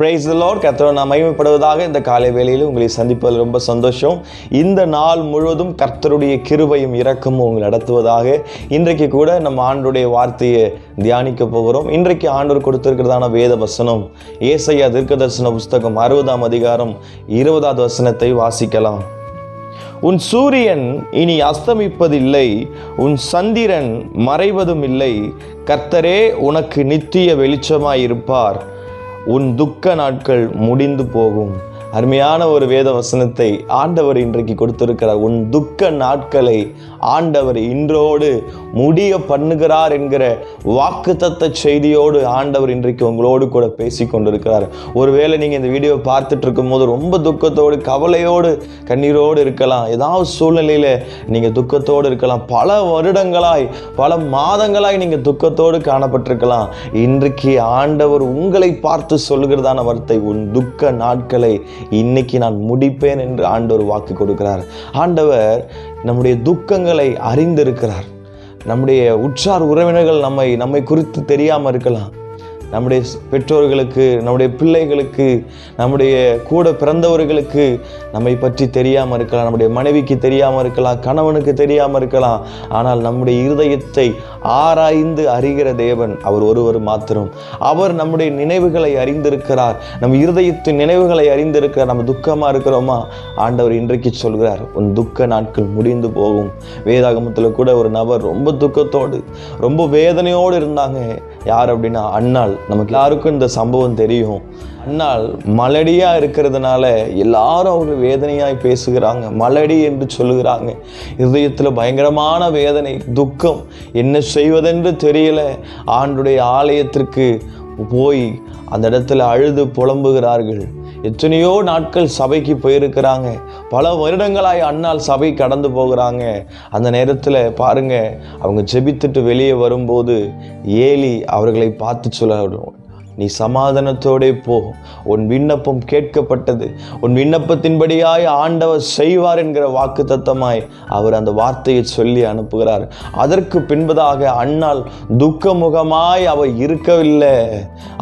Price Lord கர்த்தரை நான் மகிமைப்படுவதாக இந்த காலை வேளையில் உங்களை சந்திப்பதில் ரொம்ப சந்தோஷம். இந்த நாள் முழுவதும் கர்த்தருடைய கிருபையும் இரக்கமும் உங்களை நடத்துவதாக இன்றைக்கு கூட நம்ம ஆண்டுடைய வார்த்தையை தியானிக்க போகிறோம். இன்றைக்கு ஆண்டவர் கொடுத்திருக்கிறதான வேத வசனம் ஏசையா தீர்க்கதர்சன புஸ்தகம் அறுபதாம் அதிகாரம் இருபதாவது வசனத்தை வாசிக்கலாம். உன் சூரியன் இனி அஸ்தமிப்பதில்லை உன் சந்திரன் மறைவதும் இல்லை கர்த்தரே உனக்கு நித்திய வெளிச்சமாயிருப்பார். உன் துக்க நாட்கள் முடிந்து போகும். அருமையான ஒரு வேத வசனத்தை ஆண்டவர் இன்றைக்கு கொடுத்திருக்கிறார் உன் துக்க நாட்களை ஆண்டவர் இன்றோடு முடிய பண்ணுகிறார் என்கிற வாக்குத்தத்த செய்தியோடு ஆண்டவர் இன்றைக்கு உங்களோடு கூட பேசி கொண்டிருக்கிறார். ஒருவேளை நீங்கள் இந்த வீடியோ பார்த்துட்டு இருக்கும்போது ரொம்ப துக்கத்தோடு கவலையோடு கண்ணீரோடு இருக்கலாம். ஏதாவது சூழ்நிலையில் நீங்கள் துக்கத்தோடு இருக்கலாம். பல வருடங்களாய் பல மாதங்களாய் நீங்கள் துக்கத்தோடு காணப்பட்டிருக்கலாம். இன்றைக்கு ஆண்டவர் உங்களை பார்த்து சொல்கிறதான வார்த்தை உன் துக்க நாட்களை இன்னைக்கு நான் முடிப்பேன் என்று ஆண்டவர் வாக்கு கொடுக்கிறார். ஆண்டவர் நம்முடைய துக்கங்களை அறிந்திருக்கிறார். நம்முடைய உற்றார் உறவினர்கள் நம்மை நம்மை குறித்து தெரியாமல் இருக்கலாம். நம்முடைய பெற்றோர்களுக்கு நம்முடைய பிள்ளைகளுக்கு நம்முடைய கூட பிறந்தவர்களுக்கு நம்மை பற்றி தெரியாமல் இருக்கலாம் நம்முடைய மனைவிக்கு தெரியாமல் இருக்கலாம் கணவனுக்கு தெரியாமல் இருக்கலாம். ஆனால் நம்முடைய இருதயத்தை ஆராய்ந்து அறிகிற தேவன் அவர் ஒருவர் மாத்திரம். அவர் நம்முடைய நினைவுகளை அறிந்திருக்கிறார். நம் இருதயத்தின் நினைவுகளை அறிந்திருக்கிறார். நம்ம துக்கமாக இருக்கிறோமா? ஆண்டவர் இன்றைக்கு சொல்கிறார் உன் துக்க நாட்கள் முடிந்து போகும். வேதாகமத்தில் கூட ஒரு நபர் ரொம்ப துக்கத்தோடு ரொம்ப வேதனையோடு இருந்தாங்க. யார் அப்படின்னா அண்ணாள். நமக்கு எல்லாருக்கும் இந்த சம்பவம் தெரியும். அண்ணாள் மலடியாக இருக்கிறதுனால எல்லாரும் அவங்க வேதனையாய் பேசுகிறாங்க. மலடி என்று சொல்லுகிறாங்க. இதயத்தில் பயங்கரமான வேதனை துக்கம். என்ன செய்வதென்று தெரியல. ஆண்டுடைய ஆலயத்திற்கு போய் அந்த இடத்துல அழுது புலம்புகிறார்கள். எத்தனையோ நாட்கள் சபைக்கு போயிருக்கிறாங்க. பல வருடங்களாய் அன்னால் சபை கடந்து போகிறாங்க. அந்த நேரத்தில் பாருங்க அவங்க ஜெபித்துட்டு வெளியே வரும்போது ஏலி அவர்களை பார்த்து சொல்ல நீ சமாதானத்தோடே போ. உன் விண்ணப்பம் கேட்கப்பட்டது. உன் விண்ணப்பத்தின்படியாய் ஆண்டவர் செய்வார் என்கிற வாக்கு தத்தமாய் அவர் அந்த வார்த்தையை சொல்லி அனுப்புகிறார். அதற்கு பின்பதாக அண்ணால் துக்கமுகமாய் அவர் இருக்கவில்லை.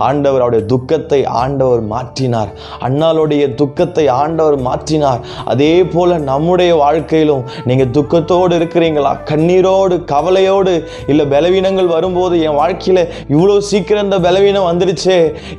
ஆண்டவர் அவருடைய துக்கத்தை ஆண்டவர் மாற்றினார். அண்ணாளுடைய துக்கத்தை ஆண்டவர் மாற்றினார். அதே போல நம்முடைய வாழ்க்கையிலும் நீங்கள் துக்கத்தோடு இருக்கிறீங்களா? கண்ணீரோடு கவலையோடு இல்லை பலவீனங்கள் வரும்போது என் வாழ்க்கையில் இவ்வளோ சீக்கிரம் இந்த பலவீனம் வந்துடுச்சு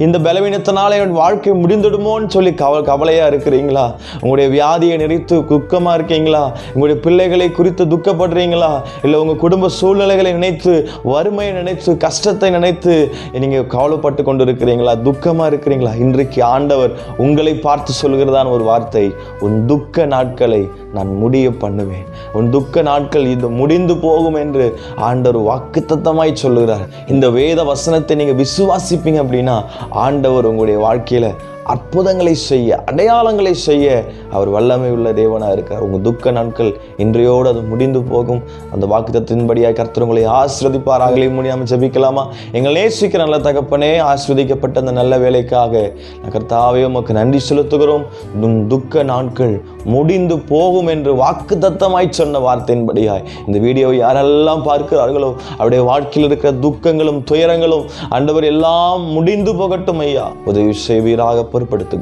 இந்த பலவீனத்தினால என் வாழ்க்கை முடிந்துடுமோன்னு சொல்லி கவ கவலையாக இருக்கிறீங்களா? உங்களுடைய வியாதியை நினைத்து துக்கமாக இருக்கீங்களா? உங்களுடைய பிள்ளைகளை குறித்து துக்கப்படுறீங்களா? இல்லை உங்கள் குடும்ப சூழ்நிலைகளை நினைத்து வறுமையை நினைத்து கஷ்டத்தை நினைத்து நீங்கள் கவலைப்பட்டு கொண்டு இருக்கிறீங்களா துக்கமாக இருக்கிறீங்களா? இன்றைக்கு ஆண்டவர் உங்களை பார்த்து சொல்கிறதான ஒரு வார்த்தை உன் துக்க நாட்களை நான் முடிய பண்ணுவேன். உன் துக்க நாட்கள் இது முடிந்து போகும் என்று ஆண்டவர் வாக்குத்தத்தமாய் சொல்லுகிறார். இந்த வேத வசனத்தை நீங்கள் விசுவாசிப்பீங்க அப்படின்னா ஆண்டவர் உங்களுடைய வாழ்க்கையில் அற்புதங்களை செய்ய அடையாளங்களை செய்ய அவர் வல்லமை உள்ள தேவனாக இருக்கார். உங்கள் துக்க நாட்கள் இன்றையோடு அது முடிந்து போகும். அந்த வாக்குத்தத்தின்படியாக கர்த்தர் உங்களை ஆசிரதிப்பார் முடியாமல் ஜபிக்கலாமா? எங்கள் நேசிக்கிற நல்ல தகப்பனே ஆஸ்ரதிக்கப்பட்ட அந்த நல்ல வேலைக்காக நான் கர்த்தாவே உமக்கு நன்றி செலுத்துகிறோம். உன் துக்க நாட்கள் முடிந்து போகும் என்று வாக்குத்தத்தமாய் சொன்ன வார்த்தையின்படியாய். இந்த வீடியோவை யாரெல்லாம் பார்க்கிறார்களோ அவருடைய வாழ்க்கையில் இருக்கிற துக்கங்களும் துயரங்களும் ஆண்டவர் எல்லாம் முடிந்து போகட்டும் ஐயா. உதவி செய்வீராக பொறுப்படுத்திக்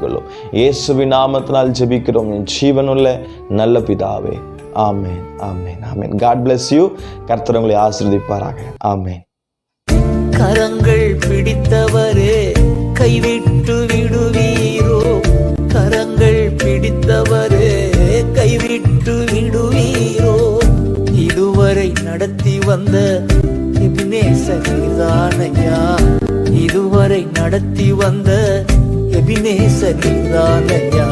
இயேசுவி நாமத்தினால் ஜெபிக்கிறோம். என் ஜீவனுள்ள நல்ல பிதாவே. ஆமேன் ஆமேன் ஆமேன். காட் பிளஸ் யூ கர்த்தர் உங்களை ஆமேன். கரங்கள் பிடித்தவரே கைவிட்டு விடுவீரோ. கரங்கள் பிடித்தவரே கைவிட்டு விடுவீரோ. இதுவரை நடத்தி வந்த எபினேசனிதானையா இதுவரை நடத்தி வந்த எபினேசனிதானையா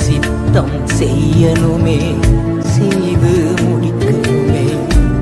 சித்தம் செய்யணுமே.